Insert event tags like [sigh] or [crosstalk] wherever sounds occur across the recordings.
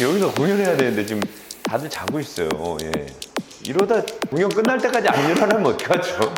여기서 공연해야 되는데 지금 다들 자고 있어요. 예. 이러다 공연 끝날 때까지 안 일어나면 어떡하죠?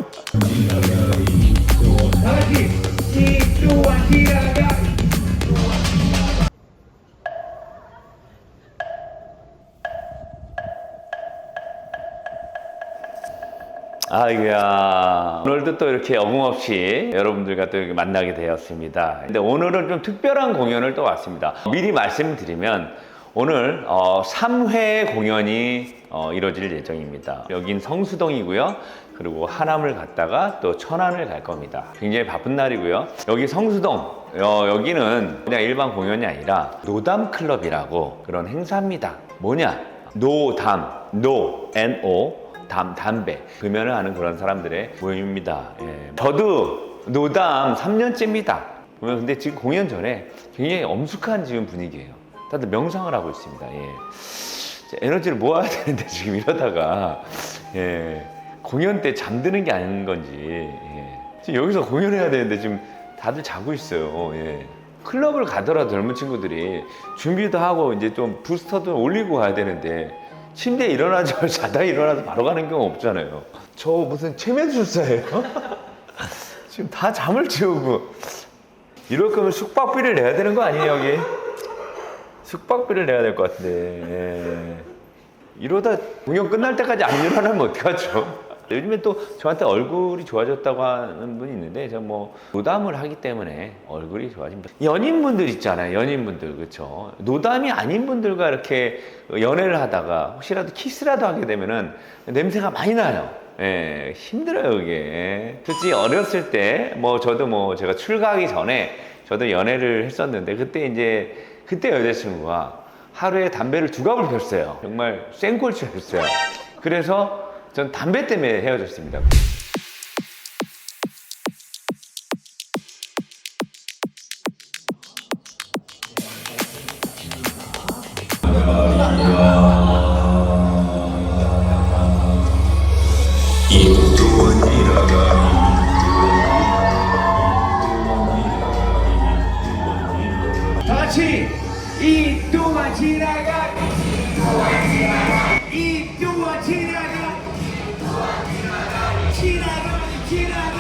아이고야 오늘도 또 이렇게 어김없이 여러분들과 또 이렇게 만나게 되었습니다 근데 오늘은 좀 특별한 공연을 또 왔습니다 미리 말씀드리면 오늘 어, 3회 공연이 어, 이루어질 예정입니다 여긴 성수동이고요 그리고 하남을 갔다가 또 천안을 갈 겁니다 굉장히 바쁜 날이고요 여기 성수동 어, 여기는 그냥 일반 공연이 아니라 노담 클럽이라고 그런 행사입니다 뭐냐 노담 노 N O 담, 담배, 금연을 하는 그런 사람들의 모임입니다. 예. 저도 노담 3년째입니다. 근데 지금 공연 전에 굉장히 엄숙한 지금 분위기예요. 다들 명상을 하고 있습니다. 예. 에너지를 모아야 되는데 [laughs] 지금 이러다가 예. 공연 때 잠드는 게 아닌 건지 예. 지금 여기서 공연해야 되는데 지금 다들 자고 있어요. 예. 클럽을 가더라도 젊은 친구들이 준비도 하고 이제 좀 부스터도 올리고 가야 되는데 침대에 일어나자마자 [laughs] 자다 일어나서 바로 가는 경우 없잖아요. 저 무슨 최면술사예요? [laughs] 지금 다 잠을 재우고 이럴 거면 숙박비를 내야 되는 거 아니에요 여기? 숙박비를 내야 될 것 같은데. 예. 이러다 공연 끝날 때까지 안 일어나면 어떡하죠? [laughs] 요즘에 또 저한테 얼굴이 좋아졌다고 하는 분이 있는데 제가 뭐 노담을 하기 때문에 얼굴이 분. 연인분들 있잖아요 연인분들. 그렇죠 노담이 아닌 분들과 이렇게 연애를 하다가 혹시라도 키스라도 하게 되면은 냄새가 많이 나요. 예, 힘들어요 그게. 솔직히 어렸을 때 뭐 저도 뭐 제가 출가하기 전에 저도 연애를 했었는데 그때 이제 그때 여자친구가 하루에 담배를 두 갑을 폈어요 정말 쌩꼴치였어요 그래서 전 담배 때문에 헤어졌습니다. 다시 이 동안 지나가. 이 동안 지나가. 지나가니 지나가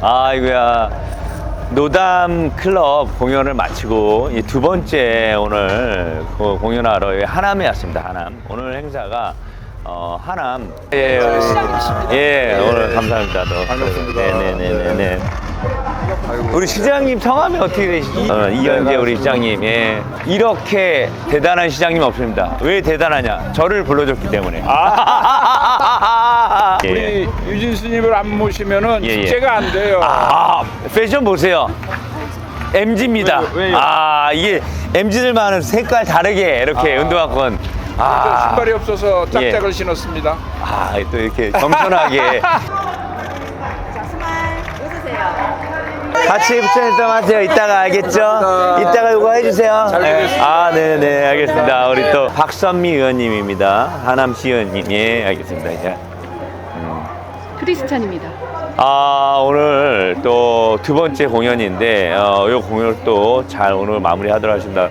아이고야 노담 클럽 공연을 마치고 이 두 번째 오늘 그 공연하러 하남에 왔습니다. 하남 오늘 행사가 어, 하남 예, 예 오늘 감사합니다. 또. 반갑습니다. 네네네네. 우리 시장님 성함이 어떻게 되시죠? 어, 이현재 우리 시장님 예. 이렇게 대단한 시장님 없습니다. 왜 대단하냐? 저를 불러줬기 때문에. [laughs] 예. 우리 유진 스님을 안 모시면은 예, 예. 축제가 안 돼요. 아, 패션 보세요. MG입니다. 왜요? 왜요? 아, 이게 MZ들만은 색깔 다르게 이렇게 아. 운동화권. 아, 신발이 없어서 짝짝을 예. 신었습니다. 아, 또 이렇게 겸손하게. [laughs] 자. 같이 붙여있다 하세요. 이따가 알겠죠? 이따가 이거 해주세요. 잘 네. 되겠습니다. 아, 네네, 알겠습니다. 우리 또 박선미 의원님입니다. 하남시 의원님. 예, 알겠습니다. 예. 크리스찬입니다. 아, 오늘 또 두 번째 공연인데, 어, 이 공연을 또 잘 오늘 마무리 하도록 하겠습니다.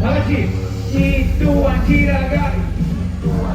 다 같이 이 또한 지나가리 지나가리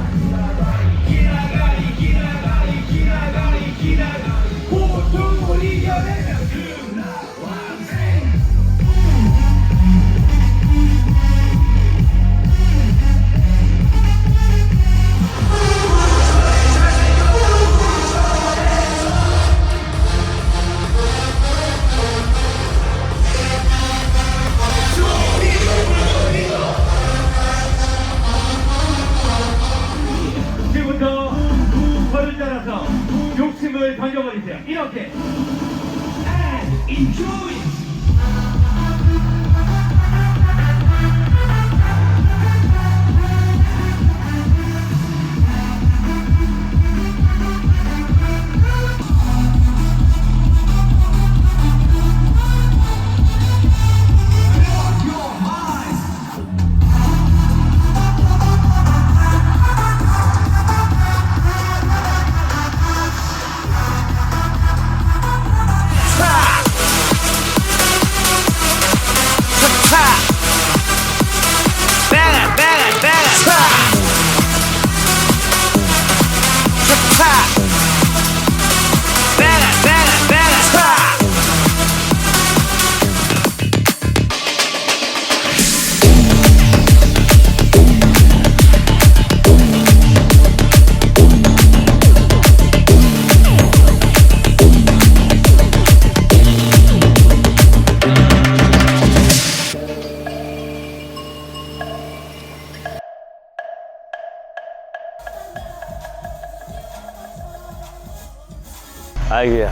아이고야.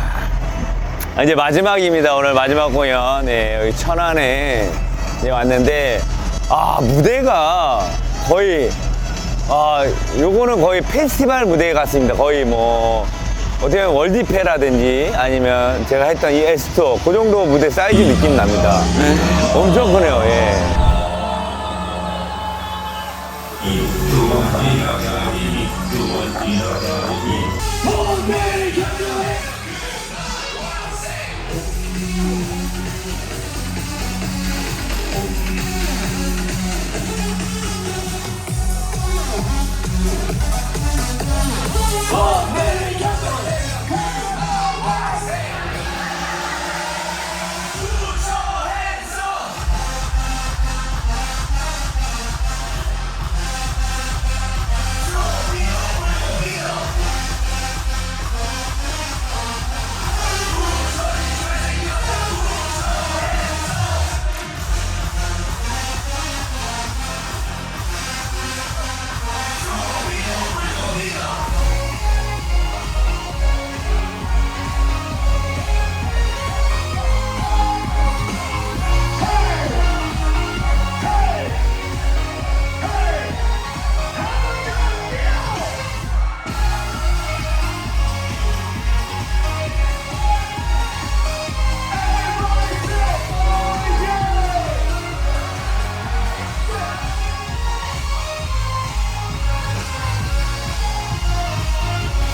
아, 이제 마지막입니다. 오늘 마지막 공연. 네, 여기 천안에 이제 왔는데, 아, 무대가 거의, 아, 요거는 거의 페스티벌 무대 같습니다. 거의 뭐, 어떻게 보면 월드페라든지 아니면 제가 했던 이 에스토, 그 정도 무대 사이즈 느낌 납니다. 엄청 크네요, 예.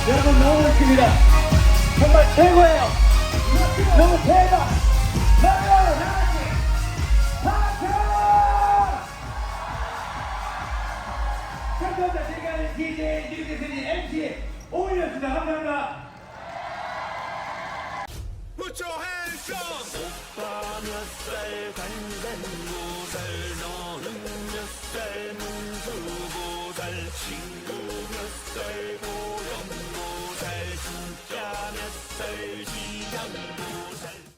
여러분 너무 멋집니다. 정말 최고예요. 너무 대박. 너무 나같이 박수! 참가자 지금까지 DJ 뉴게스님 MC 오일이었습니다. 감사합니다. Put your hands up! 오빠 몇 살